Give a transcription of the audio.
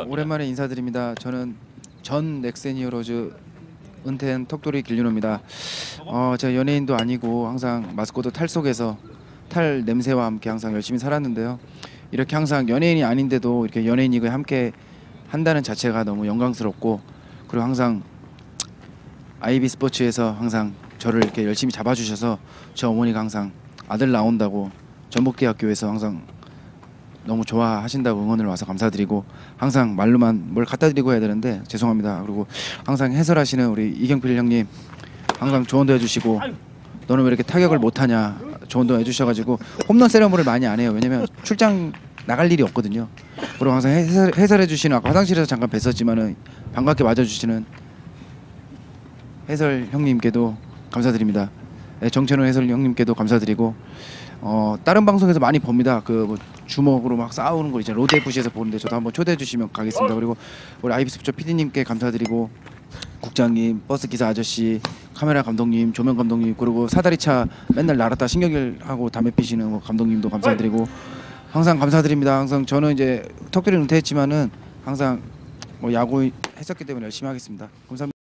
오랜만에 인사드립니다. 저는 전 넥센 히어로즈 은퇴한 턱돌이 길윤호입니다. 어, 제가 연예인도 아니고 항상 마스코트 탈 속에서 탈 냄새와 함께 항상 열심히 살았는데요. 이렇게 항상 연예인이 아닌데도 이렇게 연예인 이거 함께 한다는 자체가 너무 영광스럽고 그리고 항상 아이비 스포츠에서 항상 저를 이렇게 열심히 잡아주셔서 저 어머니가 항상 아들 나온다고 전북대학교에서 항상 너무 좋아하신다고 응원을 와서 감사드리고 항상 말로만 뭘 갖다 드리고 해야 되는데 죄송합니다. 그리고 항상 해설하시는 우리 이경필 형님 항상 조언도 해주시고 너는 왜 이렇게 타격을 못하냐 조언도 해주셔가지고 홈런 세레모니를 많이 안 해요. 왜냐면 출장 나갈 일이 없거든요. 그리고 항상 해설, 해설해 주시는 아까 화장실에서 잠깐 뵀었지만은 반갑게 맞아주시는 해설 형님께도 감사드립니다. 네, 정찬호 해설 형님께도 감사드리고 어, 다른 방송에서 많이 봅니다. 그 뭐 주먹으로 막 싸우는 거 이제 로드 FC에서 보는데 저도 한번 초대해 주시면 가겠습니다. 그리고 우리 아이비스 부처 PD님께 감사드리고 국장님, 버스 기사 아저씨, 카메라 감독님, 조명 감독님 그리고 사다리차 맨날 날았다 신경질 하고 담배 피시는 뭐 감독님도 감사드리고 항상 감사드립니다. 항상 저는 이제 턱들이 은퇴했지만은 항상 뭐 야구 했었기 때문에 열심히 하겠습니다. 감사합니다.